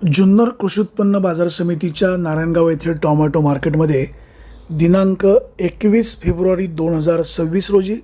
जुन्नर कृषी उत्पन्न बाजार समितीच्या नारायणगाव येथील टॉमॅटो मार्केटमध्ये दिनांक एकवीस फेब्रुवारी दोन हजार सव्वीस रोजी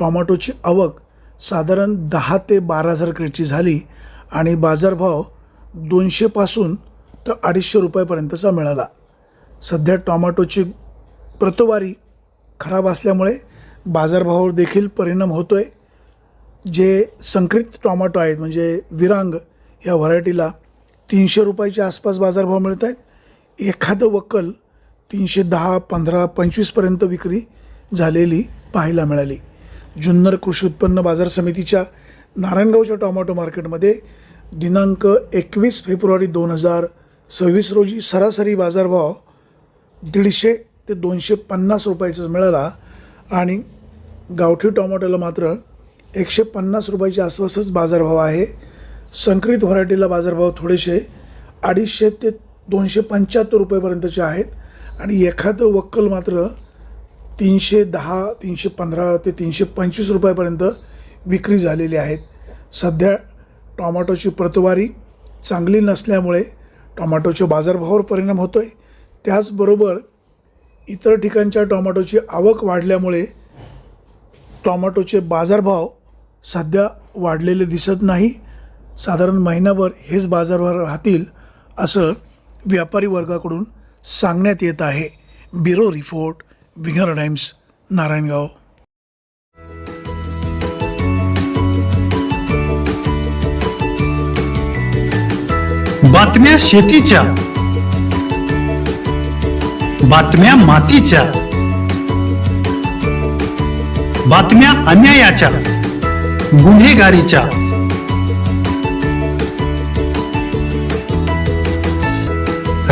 टॉमॅटोची आवक साधारण दहा ते बारा हजार क्रेटची झाली आणि बाजारभाव दोनशेपासून तर अडीचशे रुपयापर्यंतचा मिळाला. सध्या टॉमॅटोची प्रतवारी खराब असल्यामुळे बाजारभावावर देखील परिणाम होतो आहे जे संकरित टॉमॅटो आहेत म्हणजे विरांग या व्हरायटीला तीनशे रुपयाच्या आसपास बाजारभाव मिळत आहेत एखादं वकल तीनशे दहा पंधरा पंचवीसपर्यंत विक्री झालेली पाहायला मिळाली. जुन्नर कृषी उत्पन्न बाजार समितीच्या नारायणगावच्या टोमॅटो मार्केटमध्ये दिनांक एकवीस फेब्रुवारी दोन हजार सव्वीस रोजी सरासरी बाजारभाव दीडशे ते दोनशे पन्नास रुपयाचा मिळाला आणि गावठी टोमॅटोला मात्र एकशे पन्नास रुपयाच्या आसपासच बाजारभाव आहे. संकरित व्हरायटीला बाजारभाव थोडेसे अडीचशे ते दोनशे पंच्याहत्तर रुपयेपर्यंतचे आहेत आणि एखादं वक्कल मात्र तीनशे दहा तीनशे पंधरा ते तीनशे पंचवीस रुपयापर्यंत विक्री झालेली आहेत. सध्या टोमॅटोची प्रतवारी चांगली नसल्यामुळे टोमॅटोच्या बाजारभावावर परिणाम होतो आहे त्याचबरोबर इतर ठिकाणच्या टोमॅटोची आवक वाढल्यामुळे टोमॅटोचे बाजारभाव सध्या वाढलेले दिसत नाही. साधारण महिनाभर हेच बाजारभाव राहतील असं व्यापारी वर्गाकडून सांगण्यात येत आहे. Bureau report winger times Narayangaon. बातम्या शेतीच्या बातम्या मातीच्या बातम्या अन्यायाच्या गुन्हेगारीच्या.